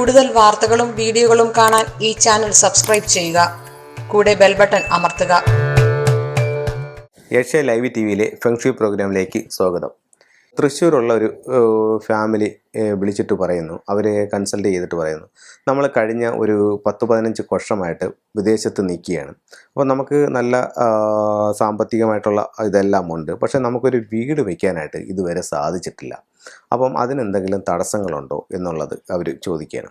കൂടുതൽ വാർത്തകളും വീഡിയോകളും കാണാൻ ഈ ചാനൽ സബ്സ്ക്രൈബ് ചെയ്യുക. കൂടെ ബെൽ ബട്ടൺ അമർത്തുക. ഏഷ്യ ലൈവ് ടി വിയിലെ ഫെങ്ഷി പ്രോഗ്രാമിലേക്ക് സ്വാഗതം. തൃശ്ശൂരുള്ള ഒരു ഫാമിലി വിളിച്ചിട്ട് പറയുന്നു. അവരെ കൺസൾട്ട് ചെയ്തിട്ട് പറയുന്നു. നമ്മൾ കഴിഞ്ഞ ഒരു പത്ത് പതിനഞ്ച് വർഷമായിട്ട് വിദേശത്ത് നിൽക്കുകയാണ്. അപ്പോൾ നമുക്ക് നല്ല സാമ്പത്തികമായിട്ടുള്ള ഇതെല്ലാം ഉണ്ട്. പക്ഷേ നമുക്കൊരു വീട് വയ്ക്കാനായിട്ട് ഇതുവരെ സാധിച്ചിട്ടില്ല. അപ്പം അതിനെന്തെങ്കിലും തടസ്സങ്ങളുണ്ടോ എന്നുള്ളത് അവർ ചോദിക്കുകയാണ്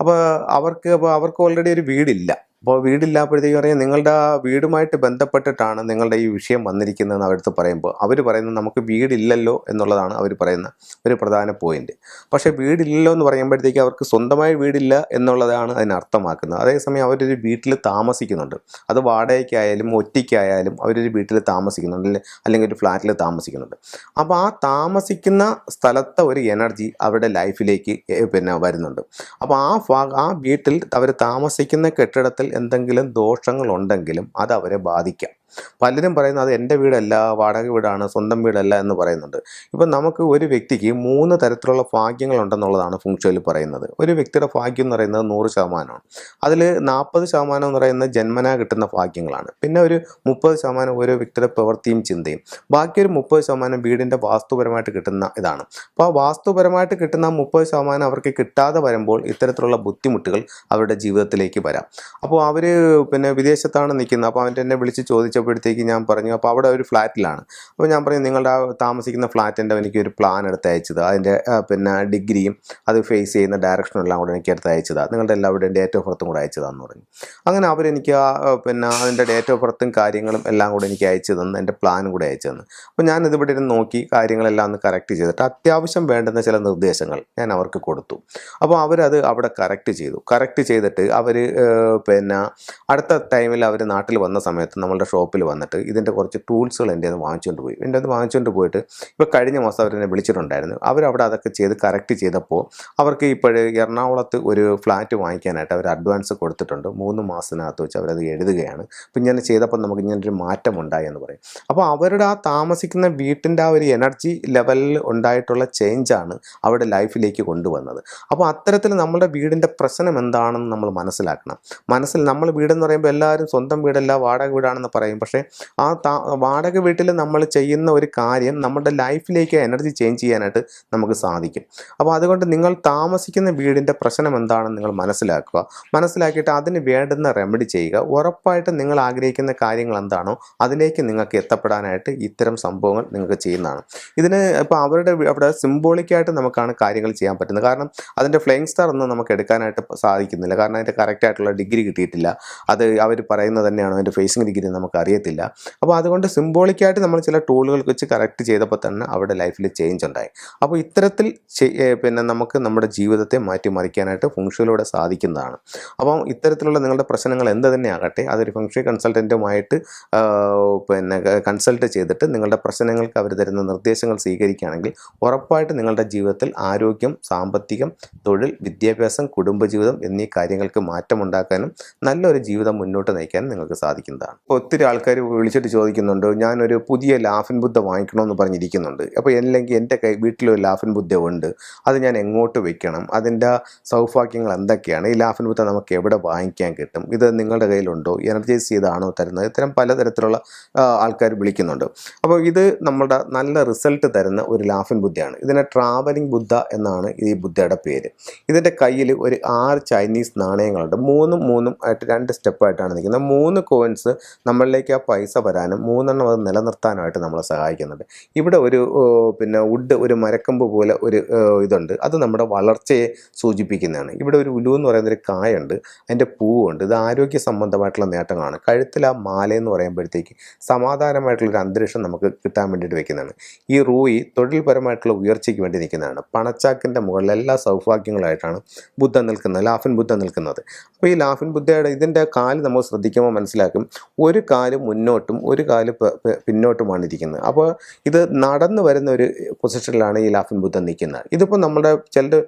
അപ്പോൾ അവർക്ക് അപ്പോൾ അവർക്ക് ഓൾറെഡി ഒരു വീടില്ല. അപ്പോൾ വീടില്ലാപ്പോഴത്തേക്കും പറയാം നിങ്ങളുടെ ആ വീടുമായിട്ട് ബന്ധപ്പെട്ടിട്ടാണ് നിങ്ങളുടെ ഈ വിഷയം വന്നിരിക്കുന്നതെന്ന് അവരടുത്ത് പറയുമ്പോൾ അവർ പറയുന്നത് നമുക്ക് വീടില്ലല്ലോ എന്നുള്ളതാണ് അവർ പറയുന്ന ഒരു പ്രധാന പോയിന്റ് പക്ഷേ വീടില്ലല്ലോ എന്ന് പറയുമ്പോഴത്തേക്ക് അവർക്ക് സ്വന്തമായി വീടില്ല എന്നുള്ളതാണ് അതിനർത്ഥമാക്കുന്നത് അതേസമയം അവരൊരു വീട്ടിൽ താമസിക്കുന്നുണ്ട്. അത് വാടകയ്ക്കായാലും ഒറ്റയ്ക്കായാലും അവരൊരു വീട്ടിൽ താമസിക്കുന്നുണ്ട് അല്ലെങ്കിൽ ഒരു ഫ്ലാറ്റിൽ താമസിക്കുന്നുണ്ട്. അപ്പോൾ ആ താമസിക്കുന്ന സ്ഥലത്തെ ഒരു എനർജി അവരുടെ ലൈഫിലേക്ക് പിന്നെ വരുന്നുണ്ട്. അപ്പോൾ ആ ആ വീട്ടിൽ അവർ താമസിക്കുന്ന കെട്ടിടത്തിൽ എന്തെങ്കിലും ദോഷങ്ങളുണ്ടെങ്കിലും അത് അവരെ ബാധിക്കാം. പലരും പറയുന്നത് അത് എന്റെ വീടല്ല വാടക വീടാണ് സ്വന്തം വീടല്ല എന്ന് പറയുന്നുണ്ട്. ഇപ്പം നമുക്ക് ഒരു വ്യക്തിക്ക് മൂന്ന് തരത്തിലുള്ള ഭാഗ്യങ്ങളുണ്ടെന്നുള്ളതാണ് ഫുങ്ഷയിൽ പറയുന്നത്. ഒരു വ്യക്തിയുടെ ഭാഗ്യം എന്ന് പറയുന്നത് നൂറ് ശതമാനമാണ്. അതിൽ നാൽപ്പത് ശതമാനം എന്ന് പറയുന്നത് ജന്മനാ കിട്ടുന്ന ഭാഗ്യങ്ങളാണ്. പിന്നെ ഒരു മുപ്പത് ശതമാനം ഓരോ വ്യക്തിയുടെ പ്രവൃത്തിയും ചിന്തയും. ബാക്കി ഒരു മുപ്പത് ശതമാനം വീടിന്റെ വാസ്തുപരമായിട്ട് കിട്ടുന്ന ഇതാണ്. അപ്പോൾ ആ വാസ്തുപരമായിട്ട് കിട്ടുന്ന മുപ്പത് ശതമാനം അവർക്ക് കിട്ടാതെ വരുമ്പോൾ ഇത്തരത്തിലുള്ള ബുദ്ധിമുട്ടുകൾ അവരുടെ ജീവിതത്തിലേക്ക് വരാം. അപ്പോൾ അവർ പിന്നെ വിദേശത്താണ് നിൽക്കുന്നത്. അപ്പോൾ അവന്റെ എന്നെ വിളിച്ച് ചോദിച്ചപ്പോഴത്തേക്ക് ഞാൻ പറഞ്ഞു അപ്പോൾ അവിടെ ഒരു ഫ്ലാറ്റിലാണ്. അപ്പോൾ ഞാൻ പറഞ്ഞു നിങ്ങളുടെ ആ താമസിക്കുന്ന ഫ്ലാറ്റിന്റെ എനിക്ക് ഒരു പ്ലാൻ എടുത്ത് അയച്ചത് അതിന്റെ പിന്നെ ഡിഗ്രിയും അത് ഫേസ് ചെയ്യുന്ന ഡയറക്ഷനും എല്ലാം കൂടെ എനിക്ക് എടുത്ത് അയച്ചതാണ് നിങ്ങളുടെ എല്ലാവരുടെയും ഡേറ്റ് ഓഫ് ബർത്തും കൂടെ അയച്ചതാന്ന് പറഞ്ഞു. അങ്ങനെ അവരെനിക്ക് ആ പിന്നെ അതിന്റെ ഡേറ്റ് ഓഫ് ബർത്തും കാര്യങ്ങളും എല്ലാം കൂടെ എനിക്ക് അയച്ചു തന്നു എന്റെ പ്ലാനും കൂടെ അയച്ചു തന്നു. അപ്പോൾ ഞാൻ ഇതിവിടെ ഇരുന്ന് നോക്കി കാര്യങ്ങളെല്ലാം ഒന്ന് കറക്റ്റ് ചെയ്തിട്ട് അത്യാവശ്യം വേണ്ടുന്ന ചില നിർദ്ദേശങ്ങൾ ഞാൻ അവർക്ക് കൊടുത്തു. അപ്പോൾ അവരത് അവിടെ കറക്റ്റ് ചെയ്തു. കറക്റ്റ് ചെയ്തിട്ട് അവർ പിന്നെ അടുത്ത ടൈമിൽ അവർ നാട്ടിൽ വന്ന സമയത്ത് നമ്മളുടെ ഷോപ്പിൽ വന്നിട്ട് ഇതിന്റെ കുറച്ച് ടൂൾസുകൾ എന്റെ അത് വാങ്ങിച്ചുകൊണ്ട് പോയി. എന്റെ അത് വാങ്ങിച്ചുകൊണ്ട് പോയിട്ട് ഇപ്പോൾ കഴിഞ്ഞ മാസം അവരെന്നെ വിളിച്ചിട്ടുണ്ടായിരുന്നു. അവരവിടെ അതൊക്കെ ചെയ്ത് കറക്റ്റ് ചെയ്തപ്പോൾ അവർക്ക് ഇപ്പോഴേ എറണാകുളത്ത് ഒരു ഫ്ലാറ്റ് വാങ്ങിക്കാനായിട്ട് അവർ അഡ്വാൻസ് കൊടുത്തിട്ടുണ്ട്. മൂന്ന് മാസത്തിനകത്ത് വെച്ച് അവരത് എഴുതുകയാണ്. അപ്പം ഇങ്ങനെ ചെയ്തപ്പോൾ നമുക്ക് ഇങ്ങനൊരു മാറ്റം ഉണ്ടായി എന്ന് പറയും. അപ്പോൾ അവരുടെ ആ താമസിക്കുന്ന വീട്ടിന്റെ ആ ഒരു എനർജി ലെവലിൽ ഉണ്ടായിട്ടുള്ള ചേഞ്ചാണ് അവരുടെ ലൈഫിലേക്ക് കൊണ്ടുവന്നത്. അപ്പോൾ അത്തരത്തിൽ നമ്മുടെ വീടിന്റെ പ്രശ്നം എന്താണെന്ന് നമ്മൾ മനസ്സിലാക്കണം. മനസ്സിൽ നമ്മൾ വീടെന്ന് പറയുമ്പോൾ എല്ലാവരും സ്വന്തം വീടല്ല വാടക വീടാണെന്ന് പറയും പക്ഷേ ആ വാടക വീട്ടിൽ നമ്മൾ ചെയ്യുന്ന ഒരു കാര്യം നമ്മുടെ ലൈഫിലേക്ക് എനർജി ചേഞ്ച് ചെയ്യാനായിട്ട് നമുക്ക് സാധിക്കും. അപ്പോൾ അതുകൊണ്ട് നിങ്ങൾ താമസിക്കുന്ന വീടിന്റെ പ്രശ്നം എന്താണെന്ന് നിങ്ങൾ മനസ്സിലാക്കുക. മനസ്സിലാക്കിയിട്ട് അതിന് വേണ്ടുന്ന റെമഡി ചെയ്യുക. ഉറപ്പായിട്ട് നിങ്ങൾ ആഗ്രഹിക്കുന്ന കാര്യങ്ങൾ എന്താണോ അതിലേക്ക് നിങ്ങൾക്ക് എത്തപ്പെടാനായിട്ട് ഇത്തരം സംഭവങ്ങൾ നിങ്ങൾക്ക് ചെയ്യുന്നതാണ്. ഇതിന് ഇപ്പോൾ അവരുടെ അവിടെ സിംബോളിക്കായിട്ട് നമുക്കാണ് കാര്യങ്ങൾ ചെയ്യാൻ പറ്റുന്നത്. കാരണം അതിന്റെ ഫ്ലെയിങ് സ്റ്റാർ ഒന്നും നമുക്ക് എടുക്കാനായിട്ട് സാധിക്കുന്നില്ല. കാരണം അതിന്റെ കറക്റ്റായിട്ടുള്ള ഡിഗ്രി കിട്ടിയിട്ടില്ല. അത് അവർ പറയുന്നത് തന്നെയാണ്? അതിന്റെ ഫേസിങ് ഡിഗ്രി നമുക്ക് അറിയത്തില്ല. അപ്പോൾ അതുകൊണ്ട് സിംബോളിക്കായിട്ട് നമ്മൾ ചില ടൂളുകൾ വെച്ച് കറക്റ്റ് ചെയ്തപ്പോൾ തന്നെ അവിടെ ലൈഫിൽ ചേഞ്ച് ഉണ്ടായി. അപ്പോൾ ഇത്തരത്തിൽ പിന്നെ നമുക്ക് നമ്മുടെ ജീവിതത്തെ മാറ്റിമറിക്കാനായിട്ട് ഫുങ്ഷയിലൂടെ സാധിക്കുന്നതാണ്. അപ്പം ഇത്തരത്തിലുള്ള നിങ്ങളുടെ പ്രശ്നങ്ങൾ എന്ത് തന്നെ ആകട്ടെ അതൊരു ഫംഗ്ഷൻ കൺസൾട്ടന്റുമായിട്ട് പിന്നെ കൺസൾട്ട് ചെയ്തിട്ട് നിങ്ങളുടെ പ്രശ്നങ്ങൾക്ക് അവർ തരുന്ന നിർദ്ദേശങ്ങൾ സ്വീകരിക്കുകയാണെങ്കിൽ ഉറപ്പായിട്ട് നിങ്ങളുടെ ജീവിതത്തിൽ ആരോഗ്യം സാമ്പത്തികം തൊഴിൽ വിദ്യാഭ്യാസം കുടുംബജീവിതം എന്നീ കാര്യങ്ങൾക്ക് മാറ്റമുണ്ടാക്കാനും നല്ലൊരു ജീവിതം മുന്നോട്ട് നയിക്കാനും നിങ്ങൾക്ക് സാധിക്കുന്നതാണ്. ഒത്തിരി ആൾക്കാർ വിളിച്ചിട്ട് ചോദിക്കുന്നുണ്ട് ഞാനൊരു പുതിയ ലാഫിൻ ബുദ്ധ വാങ്ങിക്കണമെന്ന് പറഞ്ഞിരിക്കുന്നുണ്ട്. അപ്പോൾ അല്ലെങ്കിൽ എന്റെ കൈ വീട്ടിലൊരു ലാഫിൻ ബുദ്ധ ഉണ്ട് അത് ഞാൻ എങ്ങോട്ട് വെക്കണം? അതിന്റെ സൗഭാഗ്യങ്ങൾ എന്തൊക്കെയാണ്? ഈ ലാഫിൻ ബുദ്ധ നമുക്ക് എവിടെ വാങ്ങിക്കാൻ കിട്ടും? ഇത് നിങ്ങളുടെ കയ്യിലുണ്ടോ? എനർജൈസ് ചെയ്താണോ തരുന്നത്? ഇത്തരം പലതരത്തിലുള്ള ആൾക്കാർ വിളിക്കുന്നുണ്ട്. അപ്പോൾ ഇത് നമ്മുടെ നല്ല റിസൾട്ട് തരുന്ന ഒരു ലാഫിൻ ബുദ്ധയാണ്. ഇതിനെ ട്രാവലിംഗ് ബുദ്ധ എന്നാണ് ഈ ബുദ്ധയുടെ പേര്. ഇതിന്റെ കയ്യിൽ ഒരു ആറ് ചൈനീസ് നാണയങ്ങളുണ്ട്. മൂന്നും മൂന്നും ആയിട്ട് രണ്ട് സ്റ്റെപ്പായിട്ടാണ് നിൽക്കുന്നത്. മൂന്ന് കോയിൻസ് നമ്മളിലേക്ക് ആ പൈസ വരാനും മൂന്നെണ്ണം അത് നിലനിർത്താനുമായിട്ട് നമ്മളെ സഹായിക്കുന്നുണ്ട്. ഇവിടെ ഒരു പിന്നെ വുഡ് ഒരു മരക്കമ്പ് പോലെ ഒരു ഇതുണ്ട്. അത് നമ്മുടെ വളർച്ചയെ സൂചിപ്പിക്കുന്നതാണ്. ഇവിടെ ഒരു ഉലു എന്ന് പറയുന്ന ഒരു കായുണ്ട് അതിന്റെ പൂവുണ്ട്. ഇത് ആരോഗ്യ സംബന്ധമായിട്ടുള്ള നേട്ടങ്ങളാണ്. കഴുത്തിൽ ആ മാല എന്ന് പറയുമ്പോഴത്തേക്ക് സമാധാനമായിട്ടുള്ളൊരു അന്തരീക്ഷം നമുക്ക് കിട്ടാൻ വേണ്ടിയിട്ട് വെക്കുന്നതാണ്. ഈ റൂയി തൊഴിൽപരമായിട്ടുള്ള ഉയർച്ചയ്ക്ക് വേണ്ടി നിൽക്കുന്നതാണ്. പണച്ചാക്കിന്റെ മുകളിൽ എല്ലാ സൗഭാഗ്യങ്ങളായിട്ടാണ് ബുദ്ധ നിൽക്കുന്നത് ലാഫിൻ ബുദ്ധ നിൽക്കുന്നത്. അപ്പോൾ ഈ ലാഫിൻ ബുദ്ധയുടെ ഇതിന്റെ കാൽ നമ്മൾ ശ്രദ്ധിക്കുമ്പോൾ മനസ്സിലാക്കും ഒരു കാൽ കാൽ മുന്നോട്ടും ഒരു കാൽ പിന്നോട്ടുമാണ് ഇരിക്കുന്നത്. അപ്പോൾ ഇത് നടന്നു വരുന്ന ഒരു പൊസിഷനിലാണ് ഈ ലാഫിൻ ബുദ്ധ നിൽക്കുന്നത്. ഇതിപ്പോൾ നമ്മുടെ ചിലർ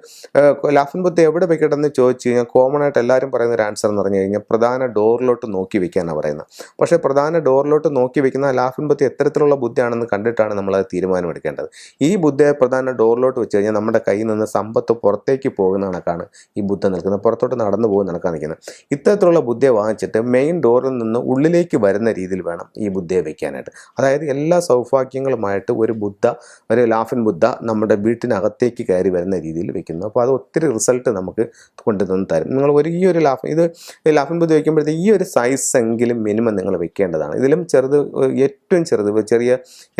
ലാഫിൻ ബുദ്ധ എവിടെ വെക്കട്ടെന്ന് ചോദിച്ചു കഴിഞ്ഞാൽ കോമൺ ആയിട്ട് എല്ലാവരും പറയുന്ന ഒരു ആൻസർ എന്ന് പറഞ്ഞു കഴിഞ്ഞാൽ പ്രധാന ഡോറിലോട്ട് നോക്കി വെക്കാനാണ് പറയുന്നത്. പക്ഷേ പ്രധാന ഡോറിലോട്ട് നോക്കി വെക്കുന്ന ലാഫിൻ ബുദ്ധ എത്തരത്തിലുള്ള ബുദ്ധിയാണെന്ന് കണ്ടിട്ടാണ് നമ്മളത് തീരുമാനമെടുക്കേണ്ടത്. ഈ ബുദ്ധയെ പ്രധാന ഡോറിലോട്ട് വെച്ച് കഴിഞ്ഞാൽ നമ്മുടെ കയ്യിൽ നിന്ന് സമ്പത്ത് പുറത്തേക്ക് പോകുന്ന കണക്കാണ് ഈ ബുദ്ധ നിൽക്കുന്നത്. പുറത്തോട്ട് നടന്നു പോകുന്ന കണക്കാണ് നിൽക്കുന്നത്. ഇത്തരത്തിലുള്ള ബുദ്ധിയെ വാങ്ങിച്ചിട്ട് മെയിൻ ഡോറിൽ നിന്ന് ഉള്ളിലേക്ക് വരുന്ന രീതിയിൽ വേണം ഈ ബുദ്ധയെ വയ്ക്കാനായിട്ട് അതായത് എല്ലാ സൗഭാഗ്യങ്ങളുമായിട്ട് ഒരു ബുദ്ധ ഒരു ലാഫിൻ ബുദ്ധ നമ്മുടെ വീട്ടിനകത്തേക്ക് കയറി വരുന്ന രീതിയിൽ വെക്കുന്നു. അപ്പോൾ അത് ഒത്തിരി റിസൾട്ട് നമുക്ക് കൊണ്ടുതന്ന് തരും. നിങ്ങൾ ഒരു ഈ ഒരു ലാഫിൻ ഇത് ലാഫിൻ ബുദ്ധ വയ്ക്കുമ്പോഴത്തേക്ക് ഈ ഒരു സൈസ് എങ്കിലും മിനിമം നിങ്ങൾ വെക്കേണ്ടതാണ്. ഇതിലും ചെറുത് ഏറ്റവും ചെറുത് ചെറിയ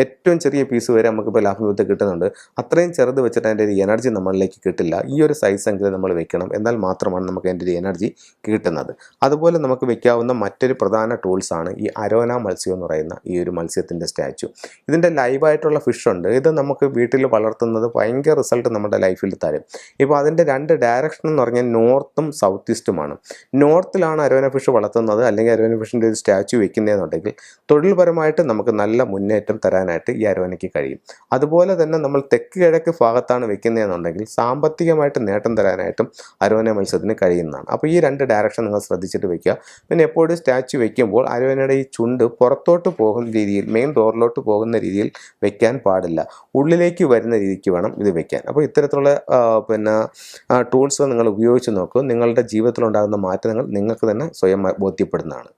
ഏറ്റവും ചെറിയ പീസ് വരെ നമുക്കിപ്പോൾ ലാഫിൻ ബുദ്ധ കിട്ടുന്നുണ്ട്. അത്രയും ചെറുത് വെച്ചിട്ട് അതിന്റെ ഒരു എനർജി നമ്മളിലേക്ക് കിട്ടില്ല. ഈ ഒരു സൈസ് എങ്കിലും നമ്മൾ വെക്കണം. എന്നാൽ മാത്രമാണ് നമുക്ക് അതിന്റെ ഒരു എനർജി കിട്ടുന്നത്. അതുപോലെ നമുക്ക് വെക്കാവുന്ന മറ്റൊരു പ്രധാന ടൂൾസാണ് ഈ അരോന മത്സ്യം എന്ന് പറയുന്ന ഈ ഒരു മത്സ്യത്തിന്റെ സ്റ്റാച്ചു. ഇതിന്റെ ലൈവായിട്ടുള്ള ഫിഷ് ഉണ്ട്. ഇത് നമുക്ക് വീട്ടിൽ വളർത്തുന്നത് ഭയങ്കര റിസൾട്ട് നമ്മുടെ ലൈഫിൽ തരും. ഇപ്പോൾ അതിന്റെ രണ്ട് ഡയറക്ഷൻ എന്ന് പറഞ്ഞാൽ നോർത്തും സൗത്ത് ഈസ്റ്റുമാണ് നോർത്തിലാണ് അരോന ഫിഷ് വളർത്തുന്നത്. അല്ലെങ്കിൽ അരോന ഫിഷിന്റെ ഒരു സ്റ്റാച്ചു വെക്കുന്നതെന്നുണ്ടെങ്കിൽ തൊഴിൽപരമായിട്ട് നമുക്ക് നല്ല മുന്നേറ്റം തരാനായിട്ട് ഈ അരോനയ്ക്ക് കഴിയും. അതുപോലെ തന്നെ നമ്മൾ തെക്ക് കിഴക്ക് ഭാഗത്താണ് വെക്കുന്നതെന്നുണ്ടെങ്കിൽ സാമ്പത്തികമായിട്ട് നേട്ടം തരാനായിട്ടും അരോന മത്സ്യത്തിന് കഴിയുന്നതാണ്. അപ്പോൾ ഈ രണ്ട് ഡയറക്ഷൻ നിങ്ങൾ ശ്രദ്ധിച്ചിട്ട് വെക്കുക. പിന്നെ എപ്പോഴും സ്റ്റാച്ചു വെക്കുമ്പോൾ അരോനയുടെ ഈ ചുണ്ട് പുറത്തോട്ട് പോകുന്ന രീതിയിൽ മെയിൻ ഡോറിലോട്ട് പോകുന്ന രീതിയിൽ വെക്കാൻ പാടില്ല. ഉള്ളിലേക്ക് വരുന്ന രീതിക്ക് വേണം ഇത് വെക്കാൻ. അപ്പോൾ ഇത്തരത്തിലുള്ള പിന്നെ ടൂൾസ് നിങ്ങൾ ഉപയോഗിച്ച് നോക്കും. നിങ്ങളുടെ ജീവിതത്തിലുണ്ടാകുന്ന മാറ്റങ്ങൾ നിങ്ങൾക്ക് തന്നെ സ്വയം ബോധ്യപ്പെടുന്നതാണ്.